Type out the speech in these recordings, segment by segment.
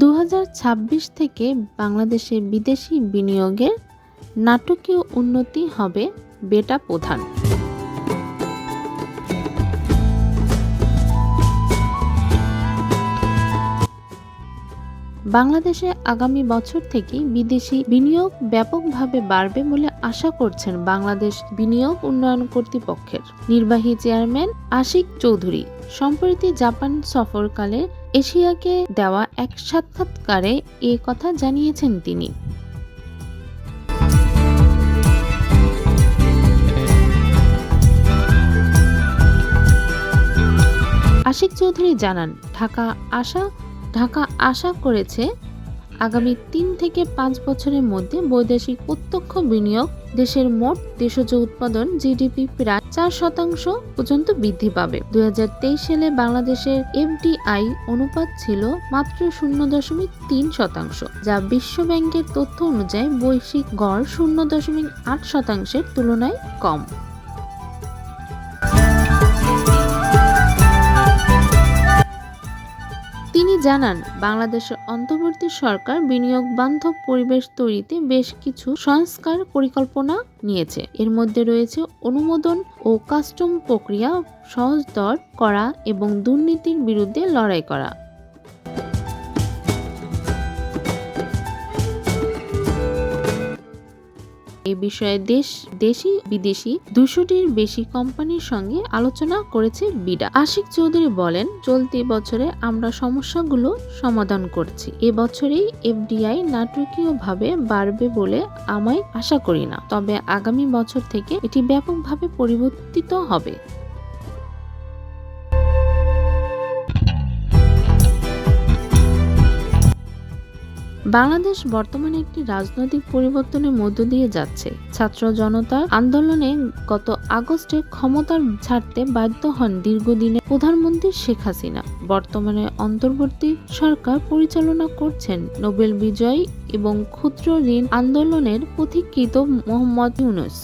দু হাজার ছাব্বিশ থেকে বাংলাদেশে বিদেশি বিনিয়োগের নাটকীয় উন্নতি হবে বেটা প্রধান। বাংলাদেশে আগামী বছর থেকে বিদেশি বিনিয়োগ ব্যাপকভাবে বাড়বে বলে আশা করছেন বাংলাদেশ বিনিয়োগ উন্নয়ন কর্তৃপক্ষের। নির্বাহী চেয়ারম্যান আশিক চৌধুরী। সম্প্রতি জাপান সফরকালে এশিয়াকে দেওয়া এক সাক্ষাৎকারে এ কথা জানিয়েছেন তিনি। আশিক চৌধুরী জানান, ঢাকা আশা ঢাকা আশা করেছে আগামী তিন থেকে পাঁচ বছরের মধ্যে বৈদেশিক প্রত্যক্ষ বিনিয়োগ দেশের মোট দেশজ উৎপাদন জিডিপি প্রায় চার শতাংশ পর্যন্ত বৃদ্ধি পাবে। দুই হাজার তেইশ সালে বাংলাদেশের এফডিআই অনুপাত ছিল মাত্র শূন্য দশমিক তিন শতাংশ, যা বিশ্ব ব্যাংকের তথ্য অনুযায়ী বৈশ্বিক গড় শূন্য দশমিক আট শতাংশের তুলনায় কম। জানান, বাংলাদেশের অন্তর্বর্তী সরকার বিনিয়োগ বান্ধব পরিবেশ তৈরিতে বেশ কিছু সংস্কার পরিকল্পনা নিয়েছে। এর মধ্যে রয়েছে অনুমোদন ও কাস্টম প্রক্রিয়া, সহজতর করা এবং দুর্নীতির বিরুদ্ধে লড়াই করা। এ বিষয়ে দেশ, দেশি, বিদেশি দুশোটির বেশি কোম্পানির সঙ্গে আলোচনা করেছে বিডা। আশিক চৌধুরী বলেন, চলতি বছরে আমরা সমস্যাগুলো সমাধান করছি। এ বছরেই এফডিআই নাটকীয়ভাবে বাড়বে বলে আমায় আশা করি না। তবে আগামী বছর থেকে এটি ব্যাপকভাবে পরিবর্তিত হবে। বাংলাদেশ বর্তমানে একটি রাজনৈতিক পরিবর্তনের মধ্য দিয়ে যাচ্ছে। ছাত্র জনতার আন্দোলনে গত আগস্টে ক্ষমতার ছাড়তে বাধ্য হন দীর্ঘদিনে প্রধানমন্ত্রী শেখ হাসিনা। বর্তমানে অন্তর্বর্তী সরকার পরিচালনা করছেন নোবেল বিজয় এবং ক্ষুদ্র ঋণ আন্দোলনের পথিকৃত মোহাম্মদ ইউনুস।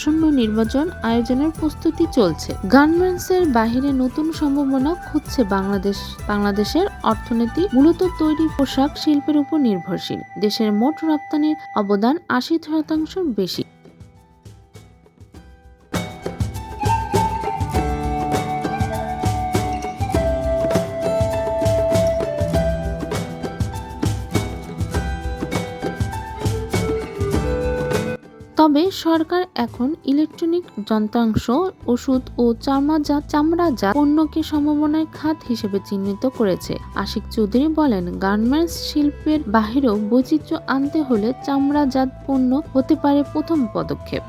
আসন্ন নির্বাচন আয়োজনের প্রস্তুতি চলছে। গার্মেন্টসের বাহিরে নতুন সম্ভাবনা খুঁজছে বাংলাদেশ, বাংলাদেশের অর্থনীতি, মূলত তৈরি পোশাক শিল্পের উপর নির্ভরশীল। দেশের মোট রপ্তানির অবদান আশি শতাংশের বেশি। তবে সরকার এখন ইলেকট্রনিক যন্ত্রাংশ, ওষুধ ও চামড়াজাত চামড়াজাত পণ্যকে সম্ভাবনার খাত হিসেবে চিহ্নিত করেছে। আশিক চৌধুরী বলেন, গার্মেন্টস শিল্পের বাহিরেও বৈচিত্র্য আনতে হলে চামড়াজাত পণ্য হতে পারে প্রথম পদক্ষেপ।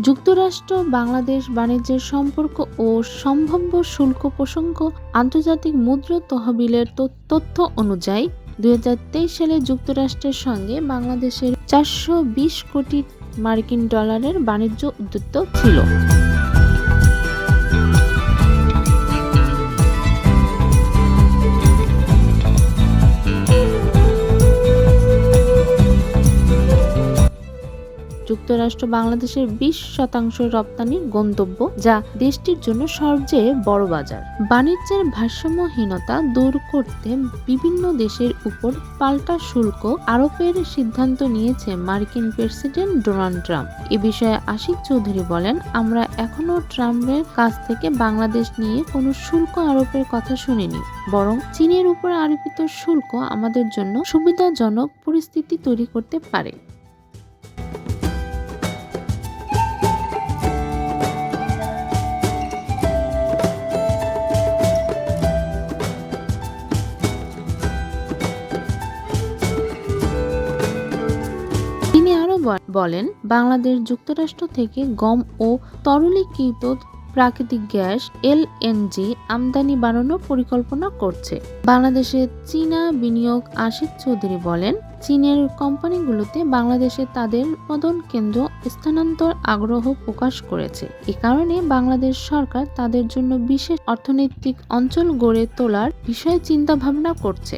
যুক্তরাষ্ট্র, বাংলাদেশ বাণিজ্যের সম্পর্ক ও সম্ভাব্য শুল্ক প্রসঙ্গ আন্তর্জাতিক মুদ্রা তহবিলের তথ্য- অনুযায়ী, দুই হাজার তেইশ সালে যুক্তরাষ্ট্রের সঙ্গে বাংলাদেশের চারশো বিশ কোটি মার্কিন ডলারের বাণিজ্য উদ্যুক্ত ছিল। যুক্তরাষ্ট্র বাংলাদেশের বিশ শতাংশ রপ্তানির গন্তব্য, যা দেশটির জন্য সবচেয়ে বড় বাজার। বাণিজ্যের ভারসাম্যহীনতা দূর করতে বিভিন্ন দেশের উপর পাল্টা শুল্ক আরোপের সিদ্ধান্ত নিয়েছে মার্কিন প্রেসিডেন্ট ডোনাল্ড ট্রাম্প। এ বিষয়ে আশিক চৌধুরী বলেন, আমরা এখনও ট্রাম্পের কাছ থেকে বাংলাদেশ নিয়ে কোনো শুল্ক আরোপের কথা শুনিনি, বরং চীনের উপর আরোপিত শুল্ক আমাদের জন্য সুবিধাজনক পরিস্থিতি তৈরি করতে পারে। বলেন, বাংলাদেশ যুক্তরাষ্ট্র থেকে গম ও তরলীকৃত প্রাকৃতিক গ্যাস এলএনজি আমদানি বাড়ানোর পরিকল্পনা করছে। বাংলাদেশে চীনা বিনিয়োগ আশিক চৌধুরী বলেন, চীনের কোম্পানিগুলোতে বাংলাদেশে তাদের উৎপাদন কেন্দ্র স্থানান্তর আগ্রহ প্রকাশ করেছে। এ কারণে বাংলাদেশ সরকার তাদের জন্য বিশেষ অর্থনৈতিক অঞ্চল গড়ে তোলার বিষয়ে চিন্তা ভাবনা করছে।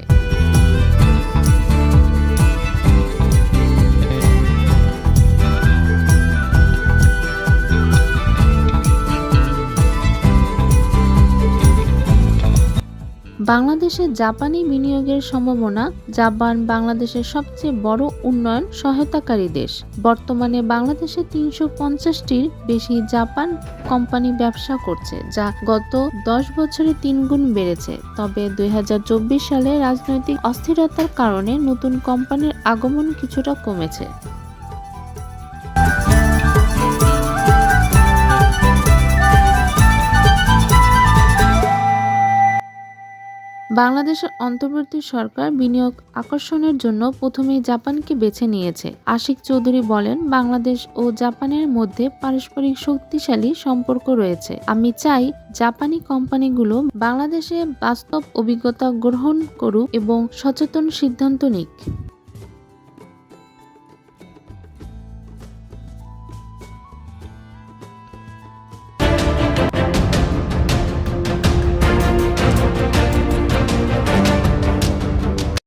বাংলাদেশে জাপানি বিনিয়োগের সম্ভাবনা জাপান বাংলাদেশের সবচেয়ে বড় উন্নয়ন সহায়তাকারী দেশ। বর্তমানে বাংলাদেশে তিনশো পঞ্চাশটির বেশি জাপান কোম্পানি ব্যবসা করছে, যা গত দশ বছরে তিন গুণ বেড়েছে। তবে দুই হাজার চব্বিশ সালে রাজনৈতিক অস্থিরতার কারণে নতুন কোম্পানির আগমন কিছুটা কমেছে। বাংলাদেশের অন্তর্বর্তী সরকার বিনিয়োগ আকর্ষণের জন্য প্রথমেই জাপানকে বেছে নিয়েছে। আশিক চৌধুরী বলেন, বাংলাদেশ ও জাপানের মধ্যে পারস্পরিক শক্তিশালী সম্পর্ক রয়েছে। আমি চাই জাপানি কোম্পানিগুলো বাংলাদেশে বাস্তব অভিজ্ঞতা গ্রহণ করুক এবং সচেতন সিদ্ধান্ত নিক।